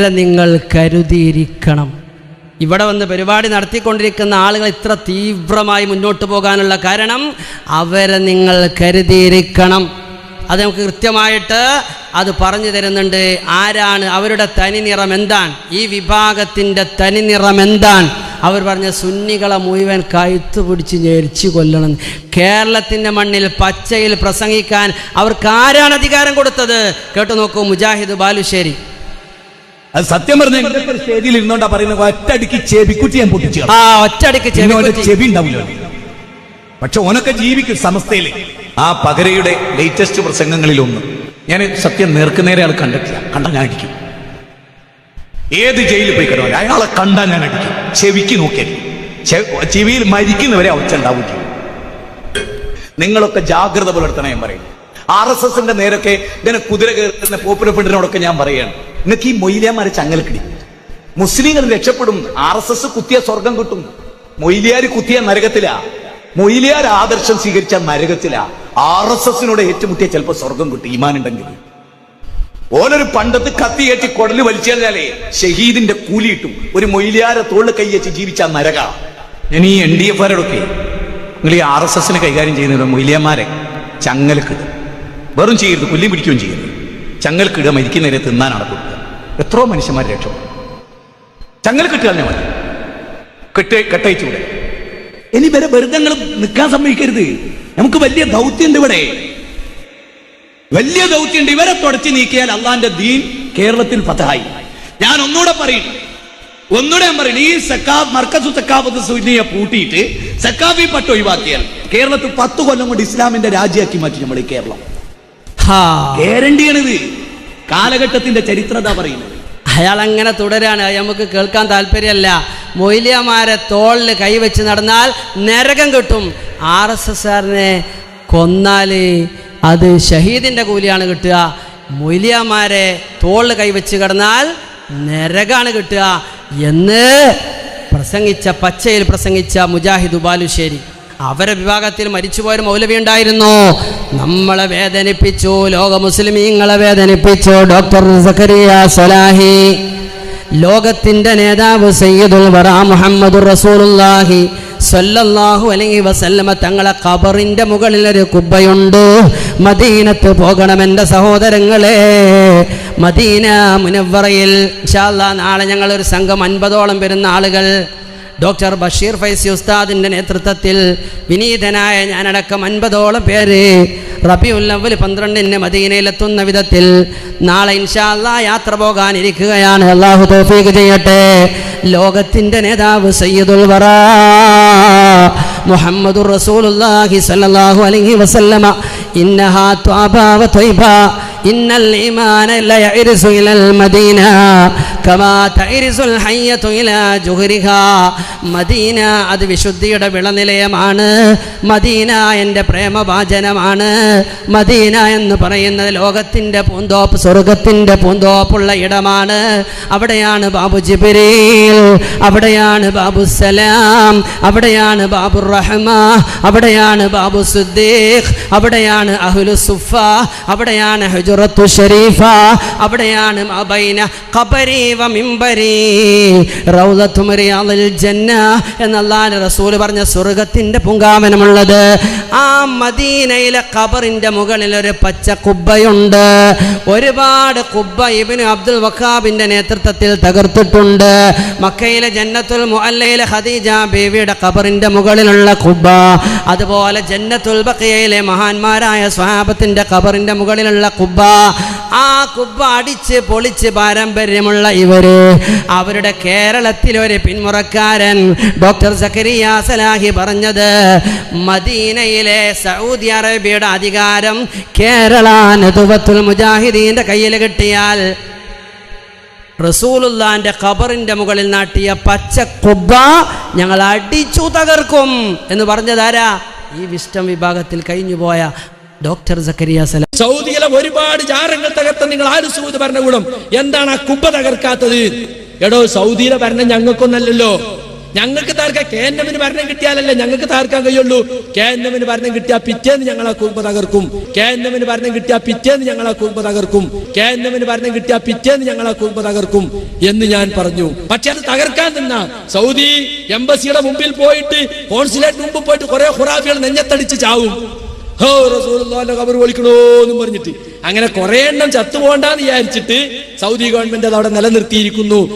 അവരെ നിങ്ങൾ കരുതിയിരിക്കണം. ഇവിടെ വന്ന് പരിപാടി നടത്തിക്കൊണ്ടിരിക്കുന്ന ആളുകൾ ഇത്ര തീവ്രമായി മുന്നോട്ട് പോകാനുള്ള കാരണം അവരെ നിങ്ങൾ കരുതിയിരിക്കണം. അത് നമുക്ക് കൃത്യമായിട്ട് അത് പറഞ്ഞു തരുന്നുണ്ട്. ആരാണ്? അവരുടെ തനിനിറം എന്താണ്? ഈ വിഭാഗത്തിന്റെ തനിനിറം എന്താണ്? അവർ പറഞ്ഞ സുന്നികളെ മുഴുവൻ കഴുത്ത് പിടിച്ച് ഞെരിച്ചു കൊല്ലണം. കേരളത്തിന്റെ മണ്ണിൽ പച്ചയിൽ പ്രസംഗിക്കാൻ അവർക്ക് ആരാണ് അധികാരം കൊടുത്തത്? കേട്ടു നോക്കൂ മുജാഹിദ് ബാലുശ്ശേരി. അത് സത്യം പറഞ്ഞ സ്റ്റേജിൽ ഇരുന്നോണ്ടാ പറയുന്നത്. ഒറ്റടിക്ക് ചെവിക്കുറ്റി ഞാൻ പൊട്ടിച്ചു ആ ഒറ്റടിക്ക് ചെവി ഉണ്ടാവില്ല പക്ഷെ ഓനൊക്കെ ജീവിക്കും സമസ്തയിൽ ആ പകരയുടെ ലേറ്റസ്റ്റ് പ്രസംഗങ്ങളിൽ ഒന്ന് ഞാൻ സത്യം നേർക്കുന്നേരെ അയാൾ കണ്ടിട്ടില്ല. കണ്ടാൽ ഞാൻ അടിക്കും. ഏത് ജയിലിൽ പോയി കിടന്നു അയാളെ കണ്ടാൽ ഞാൻ അടിക്കും. ചെവിക്ക് നോക്കിയാൽ. ചെവിയിൽ മരിക്കുന്നവരെ ഒച്ച ഉണ്ടാവും നിങ്ങളൊക്കെ ജാഗ്രത പുലർത്തണം ഞാൻ പറയും. ആർ എസ് എസിന്റെ നേരൊക്കെ ഇങ്ങനെ കുതിര കയറുന്ന പോപ്പുലർ ഫ്രണ്ടിനോടൊക്കെ ഞാൻ പറയാണ്. നിങ്ങൾക്ക് ഈ മൊയ്ലിയാമാരെ ചങ്ങലക്കിടി. മുസ്ലിങ്ങൾ രക്ഷപ്പെടും ആർ എസ് എസ് കുത്തിയ സ്വർഗം കിട്ടും. മൊയ്ലിയാർ കുത്തിയ നരകത്തിലാ. മൊയ്ലിയാർ ആദർശം സ്വീകരിച്ച നരകത്തിലാ. ആർ എസ് എസിനോട് ഏറ്റുമുട്ടിയ ചിലപ്പോൾ സ്വർഗം കിട്ടും ഈമാൻ ഉണ്ടെങ്കിൽ ഓനൊരു പണ്ടത്ത് കത്തിയേറ്റി കുടൽ വലിച്ചാലേ ഷഹീദിന്റെ കൂലി കിട്ടും. ഒരു മൊയ്ലിയാരെ തോൾ കൈയച്ച് ജീവിച്ച നരക. ഞാൻ ഈ എൻ ഡി എഫ് ആരോടൊക്കെ നിങ്ങൾ ഈ ആർ എസ് എസിനെ കൈകാര്യം ചെയ്യുന്നത് മൊയ്ലിയന്മാരെ ചങ്ങലക്കിടും. വെറും ചെയ്യരുത് കൊല്ലിയും പിടിക്കുകയും ചെയ്യരുത്. ചങ്ങലക്കിടുക മരിക്കുന്നവരെ തിന്നാനാണ് കൊടുക്കുക. എത്രയോ മനുഷ്യന്മാർ രക്ഷപ്പെടും ചങ്ങലക്കിട്ട് ഞാൻ മതി. കെട്ടി കെട്ടയച്ചൂടെ ഇനി വരെ വെറുതെ നിൽക്കാൻ സമ്മതിക്കരുത്. നമുക്ക് വലിയ ദൗത്യമുണ്ട് ഇവിടെ. വലിയ ദൗത്യമുണ്ട്. ഇവരെ തുടച്ചു നീക്കിയാൽ അള്ളാന്റെ ദീൻ കേരളത്തിൽ പതായി ഞാൻ ഒന്നുകൂടെ പറയും. ഒന്നുകൂടെ ഞാൻ പറയുന്നു ഈ സക്കാബ് മർക്കസു സക്കാബത്ത് സൂചനയെ പൂട്ടിയിട്ട് സക്കാബി പട്ട് ഒഴിവാക്കിയാൽ കേരളത്തിൽ പത്ത് കൊല്ലം കൊണ്ട് ഇസ്ലാമിന്റെ രാജ്യമാക്കി മാറ്റി നമ്മൾ ഈ കേരളം ഗ്യാരണ്ടിയാണിത് കാലഘട്ടത്തിന്റെ ചരിത്രത പറയുന്നത്. അയാൾ അങ്ങനെ തുടരാണ് നമുക്ക് കേൾക്കാൻ താല്പര്യമല്ല. മൊയ്ലിയമാരെ തോളിൽ കൈവച്ച് നടന്നാൽ നരകം കിട്ടും. ആർ എസ് എസ്സുകാരനെ കൊന്നാൽ അത് ഷഹീദിന്റെ കൂലിയാണ് കിട്ടുക. മൊയ്ലിയമാരെ തോളിൽ കൈവച്ച് കിടന്നാൽ നരകാണ് കിട്ടുക എന്ന് പ്രസംഗിച്ച പച്ചയിൽ പ്രസംഗിച്ച മുജാഹിദ് ബാലുശ്ശേരി അവരെ വിഭാഗത്തിൽ മരിച്ചുപോയൊരു മൗലവി ഉണ്ടായിരുന്നു. നമ്മളെ വേദനിപ്പിച്ചു ലോക മുസ്ലിമീങ്ങളെ വേദനിപ്പിച്ചു ഡോക്ടർ സക്കറിയ സലാഹി. ലോകത്തിന്റെ നേതാവ് സയ്യിദുൽ വറ മുഹമ്മദ് റസൂലുള്ളാഹി സല്ലല്ലാഹു അലൈഹി വസല്ലമ തങ്ങളെ ഖബറിന്റെ മുകളിൽ ഒരു കുബ്ബയുണ്ട്. മദീനത്ത് പോകണം എന്റെ സഹോദരങ്ങളെ. മദീന മുനവ്വറയിൽ ഇൻഷാ അല്ലാ നാളെ ഞങ്ങളൊരു സംഘം അൻപതോളം വരുന്ന ആളുകൾ ഡോക്ടർ ബഷീർ ഫൈസി ഉസ്താദിന്റെ നേതൃത്വത്തിൽ വിനീതനായ ഞാനടക്കം അൻപതോളം പേര് റബിയുല്ലവൽ പന്ത്രണ്ടിന് മദീനയിലെത്തുന്ന വിധത്തിൽ നാളെ ഇൻഷാല്ല യാത്ര പോകാനിരിക്കുകയാണ്. അള്ളാഹു തോഫീക്ക് ചെയ്യട്ടെ. ലോകത്തിന്റെ നേതാവ് സയ്യിദുൽ വറ മുഹമ്മദുർ റസൂലുള്ളാഹി സല്ലല്ലാഹു അലൈഹി വസല്ലമ. ഇന്നഹാ ത്വാബാ വ ഇന്നൽ ഈമാന يعرس ഇലൽ മദീന കമാ تعرس ഹയ്യത്തു ഇലാ ജുഹരിഹാ. മദീന അത് വിശുദ്ധിയുടെ വിളനിലയമാണ്. മദീന എന്റെ പ്രേമവാചനമാണ്. മദീന എന്ന് പറയുന്നത് ലോകത്തിന്റെ പൂന്തോപ്പ് സ്വർഗത്തിന്റെ പൂന്തോപ്പുള്ള ഇടമാണ്. അവിടെയാണ് ബാബു ജിബിരീൽ അവിടെയാണ് ബാബു സലാം അവിടെയാണ് ബാബു റഹ്മ അവിടെയാണ് ബാബു സുദ്ദീഖ് അവിടെയാണ് അഹ്ലു സുഫ അവിടെയാണ് ഹുജറത്തു ഷരീഫ. അവിടെയാണ് മബൈന കബരീവ വ മിംബരി. റൗദത്തു റിയാദിൽ ജന്ന എന്നല്ലാഹു റസൂൽ പറഞ്ഞ സ്വർഗത്തിന്റെ പുങ്കാവനമുള്ളത്. ആ മദീനയിലെ ഖബറിന്റെ മുകളിൽ ഒരു പച്ച കുബ്ബയുണ്ട്. ഒരുപാട് കുബ്ബ ഇബ്നു അബ്ദുൽ വഖാബിന്റെ നേതൃത്വത്തിൽ തകർത്തിട്ടുണ്ട്. മക്കയിലെ ജന്നത്തുൽ മുഅല്ലയിലെ ഖദീജ ബേബിയുടെ ഖബറിന്റെ മുകളിലുള്ള കുബ്ബ. അതുപോലെ ജന്നത്തുൽ ബഖിയയിലെ മഹാന്മാരായ സ്വഹാബത്തിന്റെ ഖബറിന്റെ മുകളിലുള്ള കുബ്ബ. ആ കുബ്ബ അടിച്ച് പൊളിച്ച് പാരമ്പര്യമുള്ള ഇവർ. അവരുടെ കേരളത്തിലൊരു പിന്മുറക്കാരൻ ഡോക്ടർ സക്കരിയ സലാഹി പറഞ്ഞത് മദീനയിലെ സൗദി അറേബ്യയുടെ അധികാരം കേരള നദുവത്തുൽ മുജാഹിദീന്റെ കയ്യിൽ കിട്ടിയാൽ റസൂലുല്ലാന്റെ ഖബറിന്റെ മുകളിൽ നാട്ടിയ പച്ച കുബ്ബ ഞങ്ങൾ അടിച്ചു തകർക്കും. എന്ന് പറഞ്ഞതാരാ? ഈ വിസ്റ്റം വിഭാഗത്തിൽ കഴിഞ്ഞുപോയ ഡോക്ടർ സക്കരിയ സലാം. സൗദിയിലെ ഒരുപാട് ജാരങ്ങൾ തകർത്ത നിങ്ങൾ ആര് സൗദി ഭരണകൂടം? എന്താണ് ആ കുപ്പ തകർക്കാത്തത്? എടോ സൗദിയിലെ ഭരണം ഞങ്ങൾക്കൊന്നല്ലല്ലോ. ഞങ്ങൾക്ക് തകർക്കാൻ കെ എൻ എമ്മിന് ഭരണം കിട്ടിയാലല്ലേ ഞങ്ങൾക്ക് തകർക്കാൻ കഴിയുള്ളൂ. കെ എൻ എമ്മിന് ഭരണം കിട്ടിയാൽ പിറ്റേന്ന് ഞങ്ങൾ ആ കുടുംബ തകർക്കും. കെ എൻ എമ്മിന് ഭരണം കിട്ടിയാൽ പിറ്റേന്ന് ഞങ്ങൾ ആ കുടുംബ തകർക്കും. കെ എൻ എമ്മിന് ഭരണം കിട്ടിയാൽ പിറ്റേന്ന് ഞങ്ങൾ ആ കുടുംബ തകർക്കും എന്ന് ഞാൻ പറഞ്ഞു. പക്ഷെ അത് തകർക്കാൻ നിന്ന. സൗദി എംബസിയുടെ മുമ്പിൽ പോയിട്ട് കോൺസുലേറ്റ് മുമ്പ് പോയിട്ട് കുറെ ഖുറാഫികൾ നെഞ്ഞത്തടിച്ച് ചാവും. ഹോ വിളിക്കണോ എന്നും പറഞ്ഞിട്ട്. അങ്ങനെ കുറെ എണ്ണം ചത്തുപോകണ്ടെന്ന് വിചാരിച്ചിട്ട് സൗദി ഗവൺമെന്റ് അത് അവിടെ നിലനിർത്തിയിരിക്കുന്നു.